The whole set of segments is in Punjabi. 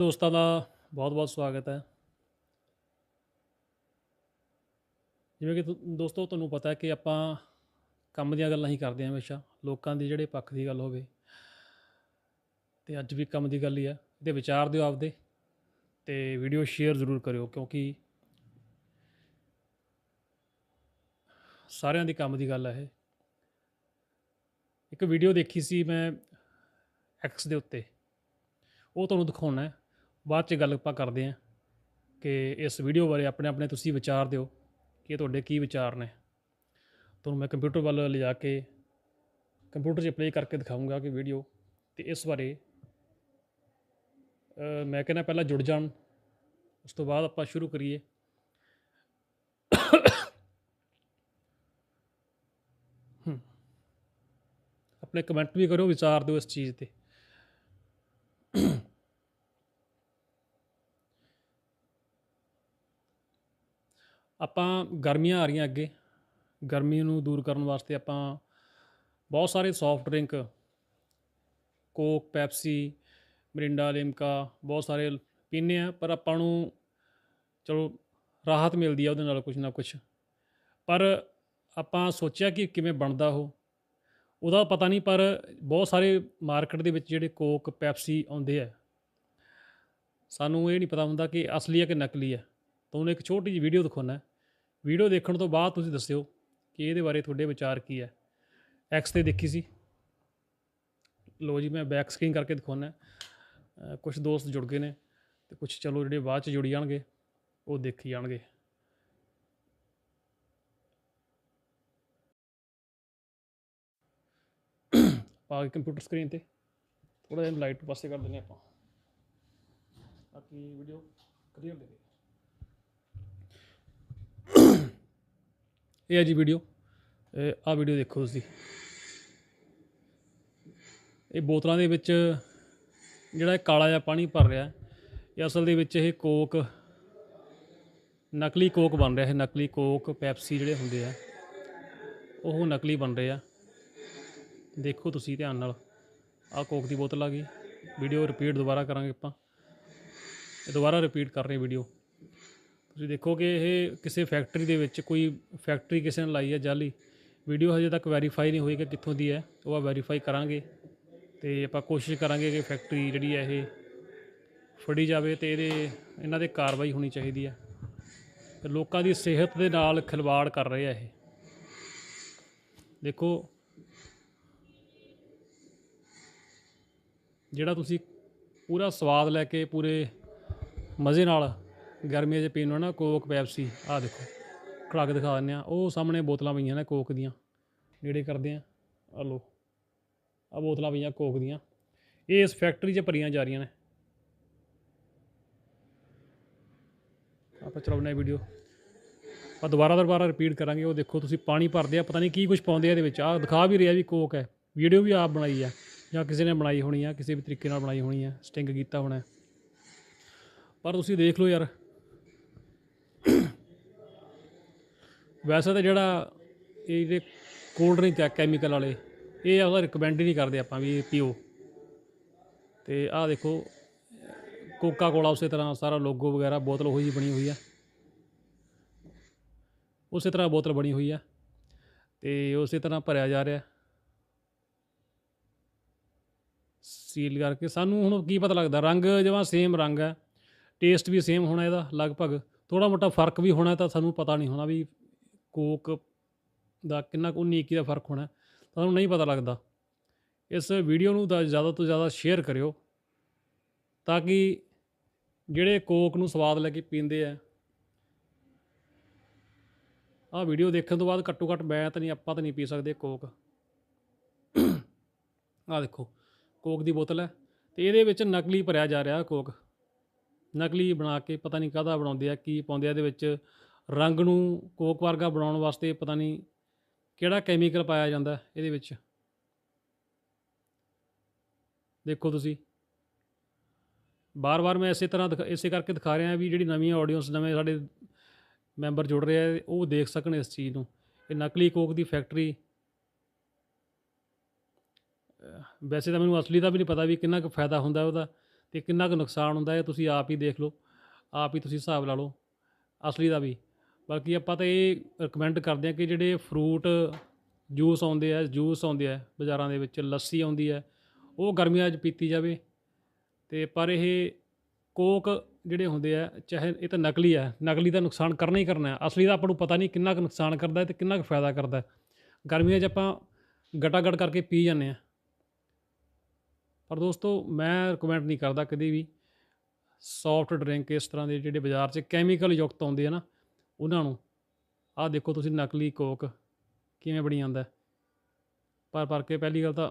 ਦੋਸਤਾਂ ਦਾ ਬਹੁਤ-ਬਹੁਤ ਸਵਾਗਤ ਹੈ। ਜਿਵੇਂ ਕਿ ਦੋਸਤੋ, ਤੁਹਾਨੂੰ ਪਤਾ ਹੈ ਕਿ ਆਪਾਂ ਕੰਮ ਦੀਆਂ ਗੱਲਾਂ ਹੀ ਕਰਦੇ ਹਾਂ ਹਮੇਸ਼ਾ, ਲੋਕਾਂ ਦੀ ਜਿਹੜੇ ਪੱਖ ਦੀ ਗੱਲ ਹੋਵੇ। ਤੇ ਅੱਜ ਵੀ ਕੰਮ ਦੀ ਗੱਲ ਹੀ ਆ ਇਹਦੇ ਵਿਚਾਰ ਦਿਓ ਆਪਦੇ ਤੇ ਵੀਡੀਓ ਸ਼ੇਅਰ ਜ਼ਰੂਰ ਕਰਿਓ, ਕਿਉਂਕਿ ਸਾਰਿਆਂ ਦੀ ਕੰਮ ਦੀ ਗੱਲ ਹੈ ਇਹ। ਇੱਕ ਵੀਡੀਓ ਦੇਖੀ ਸੀ ਮੈਂ ਐਕਸ ਦੇ ਉੱਤੇ। ਉਹ ਤੁਹਾਨੂੰ ਦਿਖਾਉਣਾ ਹੈ। ਬਾਅਦ ਚ ਗੱਲ ਆਪਾਂ ਕਰਦੇ ਹਾਂ ਕਿ ਇਸ ਵੀਡੀਓ ਬਾਰੇ ਆਪਣੇ ਆਪਣੇ ਤੁਸੀਂ ਵਿਚਾਰ ਦਿਓ ਕਿ ਤੁਹਾਡੇ ਕੀ ਵਿਚਾਰ ਨੇ। ਤੁਹਾਨੂੰ ਮੈਂ ਕੰਪਿਊਟਰ ਵੱਲ ਲਿਜਾ ਕੇ ਕੰਪਿਊਟਰ 'ਚ ਪਲੇ ਕਰਕੇ ਦਿਖਾਊਂਗਾ ਕਿ ਵੀਡੀਓ ਤੇ ਇਸ ਬਾਰੇ ਮੈਂ ਕਹਿੰਦਾ ਪਹਿਲਾਂ ਜੁੜ ਜਾਣ, ਉਸ ਤੋਂ ਬਾਅਦ ਆਪਾਂ ਸ਼ੁਰੂ ਕਰੀਏ। ਆਪਣੇ ਕਮੈਂਟ ਵੀ ਕਰਿਓ, ਵਿਚਾਰ ਦਿਓ ਇਸ ਚੀਜ਼ ਤੇ। ਆਪਾਂ ਗਰਮੀਆਂ ਆ ਰਹੀਆਂ ਅੱਗੇ। ਗਰਮੀ ਨੂੰ ਦੂਰ ਕਰਨ ਵਾਸਤੇ ਆਪਾਂ ਬਹੁਤ ਸਾਰੇ soft drink Coke Pepsi Mirinda, Limca ਬਹੁਤ ਸਾਰੇ ਪੀਂਦੇ ਆ ਪਰ ਆਪਾਂ ਨੂੰ ਚਲੋ ਰਾਹਤ ਮਿਲਦੀ ਆ ਉਹਦੇ ਨਾਲ ਕੁਝ ਨਾ ਕੁਝ ਪਰ ਆਪਾਂ ਸੋਚਿਆ ਕਿ ਕਿਵੇਂ ਬਣਦਾ ਉਹ। ਉਹਦਾ ਪਤਾ ਨਹੀਂ, ਪਰ ਬਹੁਤ ਸਾਰੇ ਮਾਰਕੀਟ ਦੇ ਵਿੱਚ ਜਿਹੜੇ ਕੋਕ ਪੈਪਸੀ ਆਉਂਦੇ ਆ। ਸਾਨੂੰ ਇਹ ਨਹੀਂ ਪਤਾ ਹੁੰਦਾ ਕਿ ਅਸਲੀ ਹੈ ਕਿ ਨਕਲੀ ਹੈ ਤੁਹਾਨੂੰ ਇੱਕ ਛੋਟੀ ਜਿਹੀ ਵੀਡੀਓ ਦਿਖਾਉਣਾ ਵੀਡੀਓ ਦੇਖਣ ਤੋਂ ਬਾਅਦ ਤੁਸੀਂ ਦੱਸਿਓ ਕਿ ਇਹਦੇ ਬਾਰੇ ਤੁਹਾਡੇ ਵਿਚਾਰ ਕੀ ਹੈ। ਐਕਸ ਤੇ ਦੇਖੀ ਸੀ। ਲੋ ਜੀ, ਮੈਂ ਬੈਕ ਸਕਰੀਨ ਕਰਕੇ ਦਿਖਾਉਣਾ ਕੁਝ ਦੋਸਤ ਜੁੜ ਗਏ ਨੇ ਤੇ ਕੁਝ ਚਲੋ ਜਿਹੜੇ ਬਾਅਦ ਚ ਜੁੜੀ ਜਾਣਗੇ, ਉਹ ਦੇਖੀ ਜਾਣਗੇ। ਪਾ ਕੇ ਕੰਪਿਊਟਰ ਸਕਰੀਨ ਤੇ। ਥੋੜਾ ਜਿਹਾ ਲਾਈਟ ਪਾਸੇ ਕਰ ਦਿੰਦੇ ਆਪਾਂ। ਬਾਕੀ ਵੀਡੀਓ ਕਲੀਅਰ ਦੇ। ਇਹ ਹੈ ਜੀ ਵੀਡੀਓ ਆ ਵੀਡੀਓ ਦੇਖੋ ਤੁਸੀਂ। ਇਹ ਬੋਤਲਾਂ ਦੇ ਵਿੱਚ ਜਿਹੜਾ ਇਹ ਕਾਲਾ ਜਿਹਾ ਪਾਣੀ ਭਰ ਰਿਹਾ ਇਹ ਅਸਲ ਦੇ ਵਿੱਚ ਇਹ ਕੋਕ, ਨਕਲੀ ਕੋਕ ਬਣ ਰਿਹਾ ਹੈ। ਨਕਲੀ ਕੋਕ ਪੈਪਸੀ ਜਿਹੜੇ ਹੁੰਦੇ ਆ, ਉਹ ਨਕਲੀ ਬਣ ਰਹੇ ਆ। ਦੇਖੋ ਤੁਸੀਂ ਧਿਆਨ ਨਾਲ, ਆਹ ਕੋਕ ਦੀ ਬੋਤਲ ਆ ਗਈ। ਵੀਡੀਓ ਰਿਪੀਟ ਦੁਬਾਰਾ ਕਰਾਂਗੇ ਆਪਾਂ। ਇਹ ਦੁਬਾਰਾ ਰਿਪੀਟ ਕਰ ਰਹੇ ਵੀਡੀਓ ਤੁਸੀਂ ਦੇਖੋ ਕਿ ਇਹ ਕਿਸੇ ਫੈਕਟਰੀ ਦੇ ਵਿੱਚ ਕੋਈ ਫੈਕਟਰੀ ਕਿਸੇ ਨੇ ਲਾਈ ਹੈ ਜਾਲੀ ਵੀਡੀਓ ਹਜੇ ਤੱਕ ਵੈਰੀਫਾਈ ਨਹੀਂ ਹੋਈ ਕਿ ਕਿੱਥੋਂ ਦੀ ਹੈ, ਉਹ ਆ ਵੈਰੀਫਾਈ ਕਰਾਂਗੇ ਤੇ ਆਪਾਂ ਕੋਸ਼ਿਸ਼ ਕਰਾਂਗੇ ਕਿ ਫੈਕਟਰੀ ਜਿਹੜੀ ਹੈ ਇਹ ਫੜੀ ਜਾਵੇ ਤੇ ਇਹਦੇ, ਇਹਨਾਂ 'ਤੇ ਕਾਰਵਾਈ ਹੋਣੀ ਚਾਹੀਦੀ ਹੈ। ਤੇ ਲੋਕਾਂ ਦੀ ਸਿਹਤ ਦੇ ਨਾਲ ਖਿਲਵਾੜ ਕਰ ਰਹੇ ਆ ਇਹ। ਦੇਖੋ, ਜਿਹੜਾ ਤੁਸੀਂ ਪੂਰਾ ਸਵਾਦ ਲੈ ਕੇ ਪੂਰੇ ਮਜ਼ੇ ਨਾਲ ਗਰਮੀਆਂ 'ਚ ਪੀਣ ਨੂੰ ਨਾ ਕੋਕ, ਪੈਪਸੀ, ਆਹ ਦੇਖੋ। ਖੜਾ ਕੇ ਦਿਖਾ ਦਿੰਦੇ ਆ। ਉਹ ਸਾਹਮਣੇ ਬੋਤਲਾਂ ਪਈਆਂ ਨੇ ਕੋਕ ਦੀਆਂ। ਨੇੜੇ ਕਰਦੇ ਆ। ਆ ਲੋ ਆ ਬੋਤਲਾਂ ਪਈਆਂ ਕੋਕ ਦੀਆਂ। ਇਹ ਇਸ ਫੈਕਟਰੀ 'ਚ ਭਰੀਆਂ ਜਾ ਰਹੀਆਂ ਨੇ। ਆਪਾਂ ਚਲਾਉਣਾ ਵੀਡੀਓ ਆ ਦੁਬਾਰਾ ਦੁਬਾਰਾ ਰਿਪੀਟ ਕਰਾਂਗੇ। ਉਹ ਦੇਖੋ, ਤੁਸੀਂ ਪਾਣੀ ਭਰਦੇ ਆ। ਪਤਾ ਨਹੀਂ ਕੀ ਕੁਝ ਪਾਉਂਦੇ ਆ ਇਹਦੇ ਵਿੱਚ। ਆ ਦਿਖਾ ਵੀ ਰਿਹਾ ਵੀ ਕੋਕ ਹੈ। ਵੀਡੀਓ ਵੀ ਆਪ ਬਣਾਈ ਆ। ਜਾਂ ਕਿਸੇ ਨੇ ਬਣਾਈ ਹੋਣੀ ਆ, ਕਿਸੇ ਵੀ ਤਰੀਕੇ ਨਾਲ ਬਣਾਈ ਹੋਣੀ ਆ। ਸਟਿੰਗ ਕੀਤਾ ਹੋਣਾ ਪਰ ਤੁਸੀਂ ਦੇਖ ਲਓ ਯਾਰ। ਵੈਸੇ ਤਾਂ ਜਿਹੜਾ ਇਹ ਜਿਹੜੇ ਕੋਲਡ ਡਰਿੰਕ ਹੈ ਕੈਮੀਕਲ ਵਾਲੇ, ਇਹ ਉਹਦਾ ਰਿਕਮੈਂਡ ਹੀ ਨਹੀਂ ਕਰਦੇ ਆਪਾਂ ਵੀ ਇਹ ਪੀਓ। ਤੇ ਆਹ ਦੇਖੋ ਕੋਕਾ ਕੋਲਾ ਉਸੇ ਤਰ੍ਹਾਂ ਸਾਰਾ ਲੋਗੋ ਵਗੈਰਾ ਬੋਤਲ ਉਹੀ ਜਿਹੀ ਬਣੀ ਹੋਈ ਆ। ਉਸੇ ਤਰ੍ਹਾਂ ਬੋਤਲ ਬਣੀ ਹੋਈ ਆ ਤੇ ਉਸੇ ਤਰ੍ਹਾਂ ਭਰਿਆ ਜਾ ਰਿਹਾ। ਸੀਲ ਕਰਕੇ ਸਾਨੂੰ ਹੁਣ ਕੀ ਪਤਾ ਲੱਗਦਾ, ਰੰਗ ਜਿਵੇਂ ਸੇਮ ਰੰਗ ਹੈ ਟੇਸਟ ਵੀ ਸੇਮ ਹੋਣਾ ਇਹਦਾ ਲਗਭਗ। ਥੋੜਾ ਮੋਟਾ ਫ਼ਰਕ ਵੀ ਹੋਣਾ ਤਾਂ ਸਾਨੂੰ ਪਤਾ ਨਹੀਂ ਹੋਣਾ ਵੀ ਕੋਕ ਦਾ ਕਿੰਨਾ ਕੁ 19 ਦਾ ਫ਼ਰਕ ਹੋਣਾ, ਤੁਹਾਨੂੰ ਨਹੀਂ ਪਤਾ ਲੱਗਦਾ। ਇਸ ਵੀਡੀਓ ਨੂੰ ਤਾਂ ਜ਼ਿਆਦਾ ਤੋਂ ਜ਼ਿਆਦਾ ਸ਼ੇਅਰ ਕਰਿਓ ਤਾਂ ਕਿ ਜਿਹੜੇ ਕੋਕ ਨੂੰ ਸਵਾਦ ਲੈ ਕੇ ਪੀਂਦੇ ਆ, ਆਹ ਵੀਡੀਓ ਦੇਖਣ ਤੋਂ ਬਾਅਦ ਘੱਟੋ ਘੱਟ ਮੈਂ ਤਾਂ ਨਹੀਂ, ਆਪਾਂ ਤਾਂ ਨਹੀਂ ਪੀ ਸਕਦੇ ਕੋਕ। ਆਹ ਦੇਖੋ, ਕੋਕ ਦੀ ਬੋਤਲ ਹੈ ਤੇ ਇਹਦੇ ਵਿੱਚ ਨਕਲੀ ਭਰਿਆ ਜਾ ਰਿਹਾ ਕੋਕ। ਨਕਲੀ ਬਣਾ ਕੇ ਪਤਾ ਨਹੀਂ ਕਾਹਦਾ ਬਣਾਉਂਦੇ ਆ, ਕੀ ਪਾਉਂਦੇ ਆ, ਇਹਦੇ ਵਿੱਚ ਰੰਗ ਨੂੰ ਕੋਕ ਵਰਗਾ ਬਣਾਉਣ ਵਾਸਤੇ ਪਤਾ ਨਹੀਂ ਕਿਹੜਾ ਕੈਮੀਕਲ ਪਾਇਆ ਜਾਂਦਾ ਇਹਦੇ ਵਿੱਚ। ਦੇਖੋ ਤੁਸੀਂ। ਬਾਰ-ਬਾਰ ਮੈਂ ਇਸੇ ਤਰ੍ਹਾਂ ਦਿਖਾ- ਇਸੇ ਕਰਕੇ ਦਿਖਾ ਰਿਹਾ ਵੀ ਜਿਹੜੀ ਨਵੀਂ ਆਡੀਅנס ਨਵੇਂ ਸਾਡੇ ਮੈਂਬਰ ਜੁੜ ਰਹੇ ਆ, ਉਹ ਦੇਖ ਸਕਣ ਇਸ ਚੀਜ਼ ਨੂੰ। ਇਹ ਨਕਲੀ ਕੋਕ ਦੀ ਫੈਕਟਰੀ ਵੈਸੇ ਤਾਂ ਮੈਨੂੰ ਅਸਲੀ ਦਾ ਵੀ ਨਹੀਂ ਪਤਾ ਵੀ ਕਿੰਨਾ ਕੁ ਫਾਇਦਾ ਹੁੰਦਾ ਉਹਦਾ ਤੇ ਕਿੰਨਾ ਕੁ ਨੁਕਸਾਨ ਹੁੰਦਾ ਹੈ ਤੁਸੀਂ ਆਪ ਹੀ ਦੇਖ ਲਓ। ਆਪ ਹੀ ਤੁਸੀਂ ਹਿਸਾਬ ਲਾ ਲਓ। ਅਸਲੀ ਦਾ ਵੀ। ਬਾਕੀ ਆਪਾਂ ਤਾਂ ਇਹ ਰეკਮੈਂਡ ਕਰਦੇ ਆ ਕਿ ਜਿਹੜੇ ਫਰੂਟ ਜੂਸ ਆਉਂਦੇ ਆ ਜੂਸ ਆਉਂਦੇ ਆ ਬਾਜ਼ਾਰਾਂ ਦੇ ਵਿੱਚ, ਲੱਸੀ ਆਉਂਦੀ ਹੈ ਉਹ ਗਰਮੀਆਂ 'ਚ ਪੀਤੀ ਜਾਵੇ। ਤੇ ਪਰ ਇਹ ਕੋਕ ਜਿਹੜੇ ਹੁੰਦੇ ਆ, ਚਾਹੇ ਇਹ ਤਾਂ ਨਕਲੀ ਆ, ਨਕਲੀ ਦਾ ਨੁਕਸਾਨ ਕਰਨਾ ਹੀ ਕਰਨਾ ਅਸਲੀ ਦਾ ਆਪਾਂ ਨੂੰ ਪਤਾ ਨਹੀਂ ਕਿੰਨਾ ਕੁ ਨੁਕਸਾਨ ਕਰਦਾ ਤੇ ਕਿੰਨਾ ਕੁ ਫਾਇਦਾ ਕਰਦਾ। ਗਰਮੀਆਂ 'ਚ ਆਪਾਂ ਗਟਾਗੜ ਕਰਕੇ ਪੀ ਜਾਂਦੇ ਆ। ਪਰ ਦੋਸਤੋ, ਮੈਂ ਰეკਮੈਂਡ ਨਹੀਂ ਕਰਦਾ ਕਦੇ ਵੀ। ਸੌਫਟ ਡਰਿੰਕ ਇਸ ਤਰ੍ਹਾਂ ਦੇ ਜਿਹੜੇ ਬਾਜ਼ਾਰ 'ਚ ਕੈਮੀਕਲ ਯੁਕਤ ਆਉਂਦੇ ਆ ਨਾ ਉਹਨਾਂ ਨੂੰ, ਆਹ ਦੇਖੋ ਤੁਸੀਂ ਨਕਲੀ ਕੋਕ ਕਿਵੇਂ ਬਣੀ ਜਾਂਦਾ। ਪਰ ਪਰ ਕੇ ਪਹਿਲੀ ਗੱਲ ਤਾਂ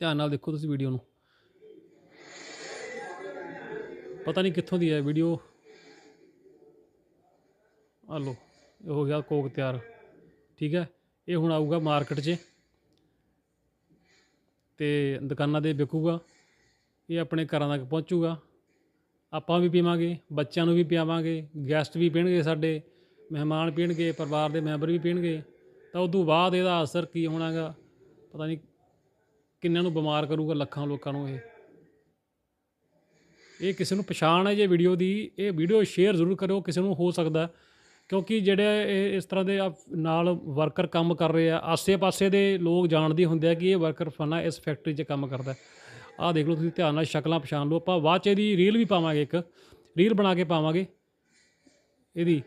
ਧਿਆਨ ਨਾਲ ਦੇਖੋ ਤੁਸੀਂ ਵੀਡੀਓ ਨੂੰ। ਪਤਾ ਨਹੀਂ ਕਿੱਥੋਂ ਦੀ ਹੈ ਵੀਡੀਓ। ਆ ਲੋ ਇਹ ਹੋ ਗਿਆ ਕੋਕ ਤਿਆਰ। ਠੀਕ ਹੈ, ਇਹ ਹੁਣ ਆਊਗਾ ਮਾਰਕੀਟ 'ਚ। ਤੇ ਦੁਕਾਨਾਂ ਤੇ ਵਿਕੂਗਾ, ਇਹ ਆਪਣੇ ਘਰਾਂ ਤੱਕ ਪਹੁੰਚੂਗਾ। ਆਪਾਂ ਵੀ ਪੀਵਾਂਗੇ, ਬੱਚਿਆਂ ਨੂੰ ਵੀ ਪਿਆਵਾਂਗੇ ਗੈਸਟ ਵੀ ਪੀਣਗੇ ਸਾਡੇ, ਮਹਿਮਾਨ ਪੀਣਗੇ, ਪਰਿਵਾਰ ਦੇ ਮੈਂਬਰ ਵੀ ਪੀਣਗੇ। ਤਾਂ ਉਦੋਂ ਬਾਅਦ ਇਹਦਾ ਅਸਰ ਕੀ ਹੋਣਾਗਾ? ਪਤਾ ਨਹੀਂ ਕਿੰਨਿਆਂ ਨੂੰ ਬਿਮਾਰ ਕਰੂਗਾ ਲੱਖਾਂ ਲੋਕਾਂ ਨੂੰ ਇਹ। ਇਹ ਕਿਸੇ ਨੂੰ ਪਛਾਣ ਹੈ ਜੇ ਵੀਡੀਓ ਦੀ, ਇਹ ਵੀਡੀਓ ਸ਼ੇਅਰ ਜ਼ਰੂਰ ਕਰਿਓ, ਕਿਸੇ ਨੂੰ ਹੋ ਸਕਦਾ। ਕਿਉਂਕਿ ਜਿਹੜੇ ਇਹ ਇਸ ਤਰ੍ਹਾਂ ਦੇ ਆ ਨਾਲ ਵਰਕਰ ਕੰਮ ਕਰ ਰਹੇ ਆ, ਆਸੇ-ਪਾਸੇ ਦੇ ਲੋਕ ਜਾਣਦੇ ਹੁੰਦੇ ਆ ਕਿ ਇਹ ਵਰਕਰ ਫਲਾਣਾ ਇਸ ਫੈਕਟਰੀ 'ਚ ਕੰਮ ਕਰਦਾ। ਆਹ ਦੇਖ ਲਓ ਤੁਸੀਂ ਧਿਆਨ ਨਾਲ ਸ਼ਕਲਾਂ ਪਛਾਣ ਲਓ। ਆਪਾਂ ਬਾਅਦ 'ਚ ਇਹਦੀ ਰੀਲ ਵੀ ਪਾਵਾਂਗੇ ਇੱਕ। ਰੀਲ ਬਣਾ ਕੇ ਪਾਵਾਂਗੇ। ਇਹਦੀ।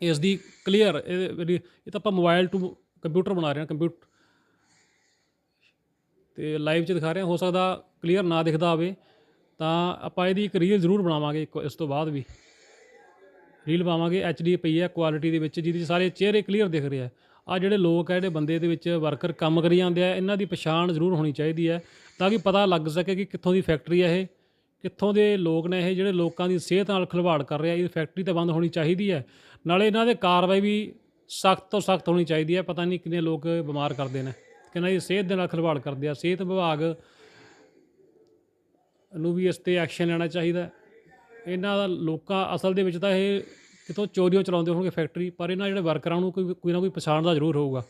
ਇਸ ਦੀ ਕਲੀਅਰ ਇਹ ਤਾਂ ਆਪਾਂ ਮੋਬਾਈਲ ਟੂ ਕੰਪਿਊਟਰ ਬਣਾ ਰਹੇ ਹਾਂ ਕੰਪਿਊਟਰ ਤੇ ਲਾਈਵ 'ਚ ਦਿਖਾ ਰਹੇ ਹਾਂ। ਹੋ ਸਕਦਾ ਕਲੀਅਰ ਨਾ ਦਿਖਦਾ ਹੋਵੇ। ਤਾਂ ਆਪਾਂ ਇਹਦੀ ਇੱਕ ਰੀਲ ਜ਼ਰੂਰ ਬਣਾਵਾਂਗੇ ਇੱਕ ਇਸ ਤੋਂ ਬਾਅਦ ਵੀ। ਰੀਲ ਪਾਵਾਂਗੇ। ਐਚਡੀ ਪਈ ਹੈ ਕੁਆਲਿਟੀ ਦੇ ਵਿੱਚ, ਜਿਹਦੇ 'ਚ ਸਾਰੇ ਚਿਹਰੇ ਕਲੀਅਰ ਦਿਖ ਰਿਹਾ ਆ ਜਿਹੜੇ ਲੋਕ ਆ ਜਿਹੜੇ ਬੰਦੇ ਦੇ ਵਿੱਚ ਵਰਕਰ ਕੰਮ ਕਰੀ ਜਾਂਦੇ ਆ, ਇਹਨਾਂ ਦੀ ਪਛਾਣ ਜ਼ਰੂਰ ਹੋਣੀ ਚਾਹੀਦੀ ਹੈ ਤਾਂ ਕਿ ਪਤਾ ਲੱਗ ਸਕੇ ਕਿ ਕਿੱਥੋਂ ਦੀ ਫੈਕਟਰੀ ਹੈ ਇਹ, ਕਿੱਥੋਂ ਦੇ ਲੋਕ ਨੇ ਇਹ ਜਿਹੜੇ ਲੋਕਾਂ ਦੀ ਸਿਹਤ ਨਾਲ ਖਿਲਵਾੜ ਕਰ ਰਹੇ ਆ, ਇਹ ਫੈਕਟਰੀ ਤਾਂ ਬੰਦ ਹੋਣੀ ਚਾਹੀਦੀ ਹੈ। ਨਾਲੇ ਇਹਨਾਂ ਦੇ ਕਾਰਵਾਈ ਵੀ ਸਖਤ ਤੋਂ ਸਖਤ ਹੋਣੀ ਚਾਹੀਦੀ ਹੈ, ਪਤਾ ਨਹੀਂ ਕਿੰਨੇ ਲੋਕ ਬਿਮਾਰ ਕਰਦੇ ਨੇ, ਕਿੰਨਾ ਦੀ ਸਿਹਤ ਦੇ ਨਾਲ ਖਿਲਵਾੜ ਕਰਦੇ ਆ। ਸਿਹਤ ਵਿਭਾਗ ਨੂੰ ਵੀ ਇਸ ਤੇ ਐਕਸ਼ਨ ਲੈਣਾ ਚਾਹੀਦਾ ਇਹਨਾਂ ਦਾ ਲੋਕਾਂ, ਅਸਲ ਦੇ ਵਿੱਚ ਤਾਂ ਇਹ ਕਿਤੋਂ ਚੋਰੀਆਂ ਚਲਾਉਂਦੇ ਹੋਣਗੇ ਫੈਕਟਰੀ, ਪਰ ਇਹਨਾਂ ਜਿਹੜੇ ਵਰਕਰਾਂ ਨੂੰ ਕੋਈ ਕੋਈ ਨਾ ਕੋਈ ਪਛਾਣ ਦਾ ਜ਼ਰੂਰ ਹੋਊਗਾ।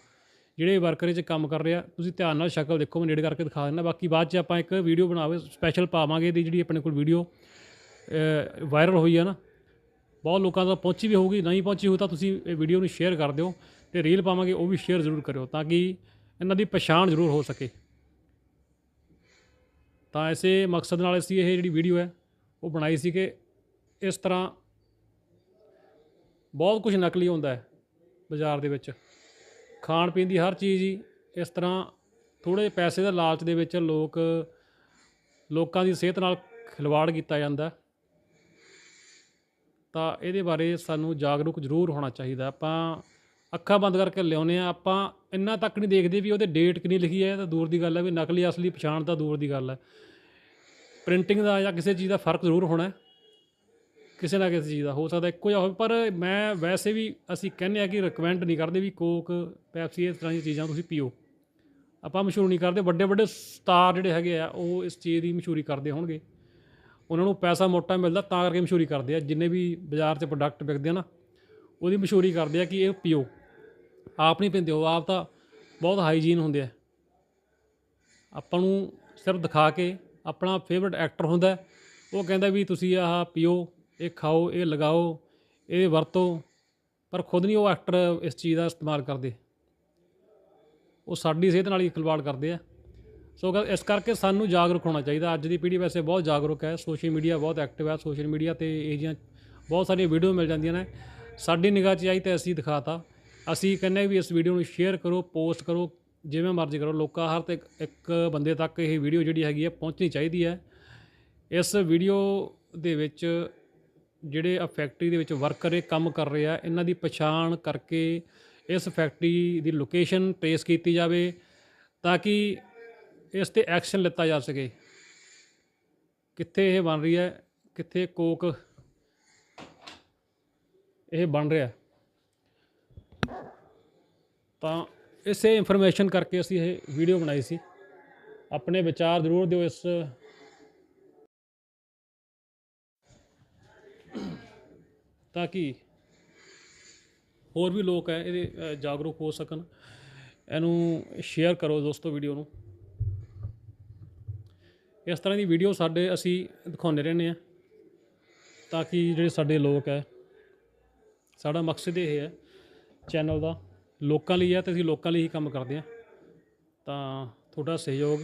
ਜਿਹੜੇ ਵਰਕਰ ਇਹ 'ਚ ਕੰਮ ਕਰ ਰਿਹਾ ਤੁਸੀਂ ਧਿਆਨ ਨਾਲ ਸ਼ਕਲ ਦੇਖੋ, ਮੈਂ ਨੇੜੇ ਕਰਕੇ ਦਿਖਾ ਦਿੰਦਾ। ਬਾਕੀ ਬਾਅਦ 'ਚ ਆਪਾਂ ਇੱਕ ਵੀਡੀਓ ਬਣਾਵੇ ਸਪੈਸ਼ਲ ਪਾਵਾਂਗੇ ਦੀ ਜਿਹੜੀ ਆਪਣੇ ਕੋਲ ਵੀਡੀਓ ਵਾਇਰਲ ਹੋਈ ਹੈ ਨਾ। ਬਹੁਤ ਲੋਕਾਂ ਤੱਕ ਪਹੁੰਚੀ ਵੀ ਹੋਊਗੀ, ਨਹੀਂ ਪਹੁੰਚੀ ਹੋ ਤਾਂ ਤੁਸੀਂ ਇਹ ਵੀਡੀਓ ਨੂੰ ਸ਼ੇਅਰ ਕਰ ਦਿਓ ਤੇ ਰੀਲ ਪਾਵਾਂਗੇ, ਉਹ ਵੀ ਸ਼ੇਅਰ ਜ਼ਰੂਰ ਕਰਿਓ ਤਾਂ ਕਿ ਇਹਨਾਂ ਦੀ ਪਛਾਣ ਜ਼ਰੂਰ ਹੋ ਸਕੇ। ਤਾਂ ਐਸੇ ਮਕਸਦ ਨਾਲ ਅਸੀਂ ਇਹ ਜਿਹੜੀ ਵੀਡੀਓ ਹੈ, ਉਹ ਬਣਾਈ ਸੀ ਕਿ ਇਸ ਤਰ੍ਹਾਂ ਬਹੁਤ ਕੁਝ ਨਕਲੀ ਹੁੰਦਾ ਹੈ ਬਾਜ਼ਾਰ ਦੇ ਵਿੱਚ। ਖਾਣ ਪੀਣ ਦੀ ਹਰ ਚੀਜ਼ ਹੀ ਇਸ ਤਰ੍ਹਾਂ ਥੋੜੇ ਪੈਸੇ ਦੇ ਲਾਲਚ ਦੇ ਵਿੱਚ ਲੋਕ, ਲੋਕਾਂ ਦੀ ਸਿਹਤ ਨਾਲ ਖਿਲਵਾੜ ਕੀਤਾ ਜਾਂਦਾ ਤਾਂ ਇਹਦੇ ਬਾਰੇ ਸਾਨੂੰ ਜਾਗਰੂਕ ਜ਼ਰੂਰ ਹੋਣਾ ਚਾਹੀਦਾ। ਆਪਾਂ ਅੱਖਾਂ ਬੰਦ ਕਰਕੇ ਲਿਆਉਂਦੇ ਆ ਆਪਾਂ ਇੰਨਾ ਤੱਕ ਨਹੀਂ ਦੇਖਦੇ ਵੀ ਉਹਦੇ ਡੇਟ ਕਿੰਨੀ ਲਿਖੀ ਹੈ। ਇਹ ਤਾਂ ਦੂਰ ਦੀ ਗੱਲ ਹੈ ਵੀ ਨਕਲੀ ਅਸਲੀ ਪਛਾਣ ਤਾਂ ਦੂਰ ਦੀ ਗੱਲ ਹੈ। ਪ੍ਰਿੰਟਿੰਗ ਦਾ ਜਾਂ ਕਿਸੇ ਚੀਜ਼ ਦਾ ਫ਼ਰਕ ਜ਼ਰੂਰ ਹੋਣਾ ਹੈ। ਕਿਸੇ ਨਾ ਕਿਸੇ ਚੀਜ਼ ਦਾ ਹੋ ਸਕਦਾ, ਇੱਕੋ ਜਿਹਾ ਹੋਵੇ, ਪਰ ਮੈਂ ਵੈਸੇ ਵੀ ਅਸੀਂ ਕਹਿੰਦੇ ਆ ਕਿ ਰਿਕਮੈਂਡ ਨਹੀਂ ਕਰਦੇ ਵੀ ਕੋਕ ਪੈਪਸੀ ਇਸ ਤਰ੍ਹਾਂ ਦੀਆਂ ਚੀਜ਼ਾਂ ਤੁਸੀਂ ਪੀਓ। ਆਪਾਂ ਮਸ਼ਹੂਰ ਨਹੀਂ ਕਰਦੇ ਵੱਡੇ ਵੱਡੇ ਸਟਾਰ ਜਿਹੜੇ ਹੈਗੇ ਆ, ਉਹ ਇਸ ਚੀਜ਼ ਦੀ ਮਸ਼ਹੂਰੀ ਕਰਦੇ ਹੋਣਗੇ। ਉਹਨਾਂ ਨੂੰ ਪੈਸਾ ਮੋਟਾ ਮਿਲਦਾ, ਤਾਂ ਕਰਕੇ ਮਸ਼ਹੂਰੀ ਕਰਦੇ ਆ। ਜਿੰਨੇ ਵੀ ਬਾਜ਼ਾਰ 'ਚ ਪ੍ਰੋਡਕਟ ਵਿਕਦੇ ਆ ਨਾ, ਉਹਦੀ ਮਸ਼ਹੂਰੀ ਕਰਦੇ ਆ ਕਿ ਇਹ ਪੀਓ। ਆਪ ਨਹੀਂ ਪੀਂਦੇ, ਉਹ ਆਪ ਤਾਂ ਬਹੁਤ ਹਾਈਜੀਨ ਹੁੰਦੇ ਆ। ਆਪਾਂ ਨੂੰ ਸਿਰਫ ਦਿਖਾ ਕੇ ਆਪਣਾ ਫੇਵਰਟ ਐਕਟਰ ਹੁੰਦਾ, ਉਹ ਕਹਿੰਦਾ ਵੀ ਤੁਸੀਂ ਆਹ ਪੀਓ ਇਹ ਖਾਓ, ਇਹ ਲਗਾਓ, ਇਹ ਵਰਤੋ, ਪਰ ਖੁਦ ਨਹੀਂ ਉਹ ਐਕਟਰ ਇਸ ਚੀਜ਼ ਦਾ ਇਸਤੇਮਾਲ ਕਰਦੇ। ਉਹ ਸਾਡੀ ਸਿਹਤ ਨਾਲ ਹੀ ਖਿਲਵਾੜ ਕਰਦੇ ਆ। ਸੋ ਇਸ ਕਰਕੇ ਸਾਨੂੰ ਜਾਗਰੂਕ ਹੋਣਾ ਚਾਹੀਦਾ, ਅੱਜ ਦੀ ਪੀੜ੍ਹੀ ਵੈਸੇ ਬਹੁਤ ਜਾਗਰੂਕ ਹੈ। ਸੋਸ਼ਲ ਮੀਡੀਆ ਬਹੁਤ ਐਕਟਿਵ ਹੈ। ਸੋਸ਼ਲ ਮੀਡੀਆ ਤੇ ਇਹ ਜਿਹੀਆਂ ਬਹੁਤ ਸਾਰੀਆਂ ਵੀਡੀਓ ਮਿਲ ਜਾਂਦੀਆਂ ਨੇ। ਸਾਡੀ ਨਿਗਾਹ 'ਚ ਆਈ ਤੇ ਅਸੀਂ ਦਿਖਾਤਾ। ਅਸੀਂ ਕਹਿੰਦੇ ਵੀ ਇਸ ਵੀਡੀਓ ਨੂੰ ਸ਼ੇਅਰ ਕਰੋ ਪੋਸਟ ਕਰੋ, ਜਿਵੇਂ ਮਰਜ਼ੀ ਕਰੋ। ਲੋਕਾਂ ਹਰ ਤੱਕ ਇੱਕ ਬੰਦੇ ਤੱਕ ਇਹ ਵੀਡੀਓ ਜਿਹੜੀ ਹੈਗੀ ਹੈ ਪਹੁੰਚਣੀ ਚਾਹੀਦੀ ਹੈ। ਇਸ ਵੀਡੀਓ ਦੇ ਵਿੱਚ ਜਿਹੜੇ ਆ ਫੈਕਟਰੀ ਦੇ ਵਿੱਚ ਵਰਕਰ ਇਹ ਕੰਮ ਕਰ ਰਹੇ ਆ, ਇਹਨਾਂ ਦੀ ਪਛਾਣ ਕਰਕੇ ਇਸ ਫੈਕਟਰੀ ਦੀ ਲੋਕੇਸ਼ਨ ਟ੍ਰੇਸ ਕੀਤੀ ਜਾਵੇ ਤਾਂ ਕਿ ਇਸ ਤੇ ਐਕਸ਼ਨ ਲਿੱਤਾ ਜਾ ਸਕੇ। ਕਿੱਥੇ ਇਹ ਬਣ ਰਹੀ ਹੈ, ਕਿੱਥੇ ਕੋਕ ਇਹ ਬਣ ਰਿਹਾ। ਤਾਂ ਇਸੇ ਇਨਫੋਰਮੇਸ਼ਨ ਕਰਕੇ ਅਸੀਂ ਇਹ ਵੀਡੀਓ ਬਣਾਈ ਸੀ। ਆਪਣੇ ਵਿਚਾਰ ਜ਼ਰੂਰ ਦਿਓ ਇਸ ਤਾਂ ਕਿ ਹੋਰ ਵੀ ਲੋਕ ਹੈ, ਇਹਦੇ ਜਾਗਰੂਕ ਹੋ ਸਕਣ। ਇਹਨੂੰ ਸ਼ੇਅਰ ਕਰੋ ਦੋਸਤੋ ਵੀਡੀਓ ਨੂੰ। ਇਸ ਤਰ੍ਹਾਂ ਦੀ ਵੀਡੀਓ ਸਾਡੇ, ਅਸੀਂ ਦਿਖਾਉਂਦੇ ਰਹਿੰਦੇ ਆ ਤਾਂ ਕਿ ਜਿਹੜੇ ਸਾਡੇ ਲੋਕ ਹੈ, ਸਾਡਾ ਮਕਸਦ ਇਹ ਹੈ ਚੈਨਲ ਦਾ ਲੋਕਾਂ ਲਈ ਹੈ ਤੇ ਅਸੀਂ ਲੋਕਾਂ ਲਈ ਹੀ ਕੰਮ ਕਰਦੇ ਆ ਤਾਂ ਤੁਹਾਡਾ ਸਹਿਯੋਗ,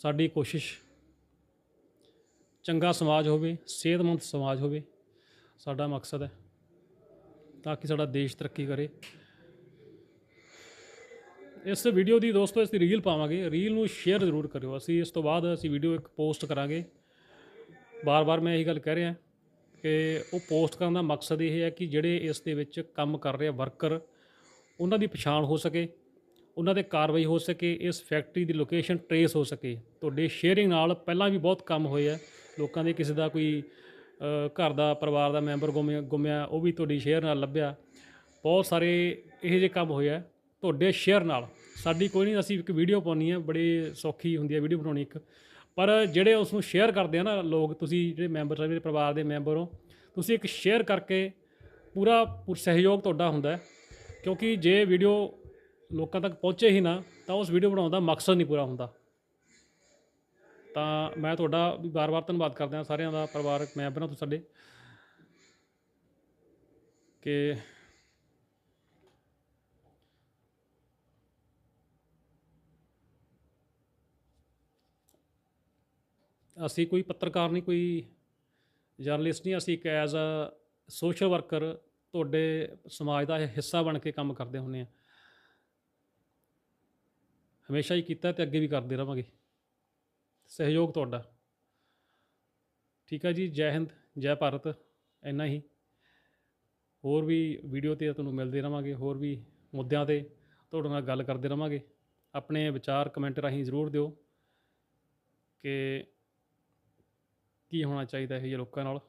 ਸਾਡੀ ਕੋਸ਼ਿਸ਼, ਚੰਗਾ ਸਮਾਜ ਹੋਵੇ, ਸਿਹਤਮੰਦ ਸਮਾਜ ਹੋਵੇ ਸਾਡਾ ਮਕਸਦ ਹੈ ਤਾਂ ਕਿ ਸਾਡਾ ਦੇਸ਼ ਤਰੱਕੀ ਕਰੇ। ਇਸ ਵੀਡੀਓ ਦੀ ਦੋਸਤੋ ਅਸੀਂ ਰੀਲ ਪਾਵਾਂਗੇ। ਰੀਲ ਨੂੰ ਸ਼ੇਅਰ ਜ਼ਰੂਰ ਕਰਿਓ। ਅਸੀਂ ਇਸ ਤੋਂ ਬਾਅਦ ਅਸੀਂ ਵੀਡੀਓ ਇੱਕ ਪੋਸਟ ਕਰਾਂਗੇ। ਬਾਰ-ਬਾਰ ਮੈਂ ਇਹੀ ਗੱਲ ਕਹਿ ਰਿਹਾ ਕਿ ਉਹ ਪੋਸਟ ਕਰਨ ਦਾ ਮਕਸਦ ਇਹ ਹੈ ਕਿ ਜਿਹੜੇ ਇਸ ਦੇ ਵਿੱਚ ਕੰਮ ਕਰ ਰਹੇ ਵਰਕਰ ਉਹਨਾਂ ਦੀ ਪਛਾਣ ਹੋ ਸਕੇ, ਉਹਨਾਂ ਤੇ ਕਾਰਵਾਈ ਹੋ ਸਕੇ, ਇਸ ਫੈਕਟਰੀ ਦੀ ਲੋਕੇਸ਼ਨ ਟਰੇਸ ਹੋ ਸਕੇ। ਤੁਹਾਡੇ ਸ਼ੇਅਰਿੰਗ ਨਾਲ ਪਹਿਲਾਂ ਵੀ ਬਹੁਤ ਕੰਮ ਹੋਏ ਆ। ਲੋਕਾਂ ਦੇ ਕਿਸੇ ਦਾ ਕੋਈ ਘਰ ਦਾ ਪਰਿਵਾਰ ਦਾ ਮੈਂਬਰ ਗੁੰਮਿਆ ਗੁੰਮਿਆ, ਉਹ ਵੀ ਤੁਹਾਡੀ ਸ਼ੇਅਰ ਨਾਲ ਲੱਭਿਆ। ਬਹੁਤ ਸਾਰੇ ਇਹੋ ਜਿਹੇ ਕੰਮ ਹੋਏ ਆ ਤੁਹਾਡੇ ਸ਼ੇਅਰ ਨਾਲ। ਸਾਡੀ ਕੋਈ ਨਹੀਂ, ਅਸੀਂ ਇੱਕ ਵੀਡੀਓ ਪਾਉਣੀ ਹੈ ਬੜੀ ਸੌਖੀ ਹੁੰਦੀ ਹੈ ਵੀਡੀਓ ਬਣਾਉਣੀ ਇੱਕ। ਪਰ ਜਿਹੜੇ ਉਸ ਨੂੰ ਸ਼ੇਅਰ ਕਰਦੇ ਆ ਨਾ ਲੋਕ, ਤੁਸੀਂ ਜਿਹੜੇ ਮੈਂਬਰ ਸਾਰੇ ਮੇਰੇ ਪਰਿਵਾਰ ਦੇ ਮੈਂਬਰ ਹੋ, ਤੁਸੀਂ ਇੱਕ ਸ਼ੇਅਰ ਕਰਕੇ ਪੂਰਾ ਪੂਰ, ਸਹਿਯੋਗ ਤੁਹਾਡਾ ਹੁੰਦਾ ਕਿਉਂਕਿ ਜੇ ਵੀਡੀਓ ਲੋਕਾਂ ਤੱਕ ਪਹੁੰਚੇ ਹੀ ਨਾ, ਤਾਂ ਉਸ ਵੀਡੀਓ ਬਣਾਉਣ ਦਾ ਮਕਸਦ ਨਹੀਂ ਪੂਰਾ ਹੁੰਦਾ। ਤਾਂ ਮੈਂ ਤੁਹਾਡਾ ਵੀ ਬਾਰ-ਬਾਰ ਧੰਨਵਾਦ ਕਰਦਾ ਹਾਂ ਸਾਰਿਆਂ ਦਾ, ਪਰਿਵਾਰਕ ਮੈਂਬਰਾਂ ਤੋਂ ਸਾਡੇ ਕਿ ਅਸੀਂ ਕੋਈ ਪੱਤਰਕਾਰ ਨਹੀਂ, ਕੋਈ ਜਰਨਲਿਸਟ ਨਹੀਂ, ਅਸੀਂ ਇੱਕ ਐਜ਼ ਅ ਸੋਸ਼ਲ ਵਰਕਰ ਤੁਹਾਡੇ ਸਮਾਜ ਦਾ ਹਿੱਸਾ ਬਣ ਕੇ ਕੰਮ ਕਰਦੇ ਹੁੰਦੇ ਆ ਹਮੇਸ਼ਾ ਹੀ ਕੀਤਾ ਤੇ ਅੱਗੇ ਵੀ ਕਰਦੇ ਰਵਾਂਗੇ ਸਹਿਯੋਗ ਤੁਹਾਡਾ। ਠੀਕ ਹੈ ਜੀ, ਜੈ ਹਿੰਦ, ਜੈ ਭਾਰਤ, ਇੰਨਾ ਹੀ। ਹੋਰ ਵੀ ਵੀਡੀਓ ਤੇ ਤੁਹਾਨੂੰ ਮਿਲਦੇ ਰਵਾਂਗੇ, ਹੋਰ ਵੀ ਮੁੱਦਿਆਂ ਤੇ ਤੁਹਾਡੇ ਨਾਲ ਗੱਲ ਕਰਦੇ ਰਵਾਂਗੇ। ਆਪਣੇ ਵਿਚਾਰ ਕਮੈਂਟ ਰਾਹੀਂ ਜ਼ਰੂਰ ਦਿਓ ਕਿ ਕੀ ਹੋਣਾ ਚਾਹੀਦਾ ਇਹ ਜਿਹੇ ਲੋਕਾਂ ਨਾਲ।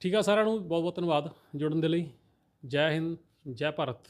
ਠੀਕ ਆ ਸਾਰਿਆਂ ਨੂੰ ਬਹੁਤ ਬਹੁਤ ਧੰਨਵਾਦ ਜੁੜਨ ਦੇ ਲਈ। ਜੈ ਹਿੰਦ ਜੈ ਭਾਰਤ।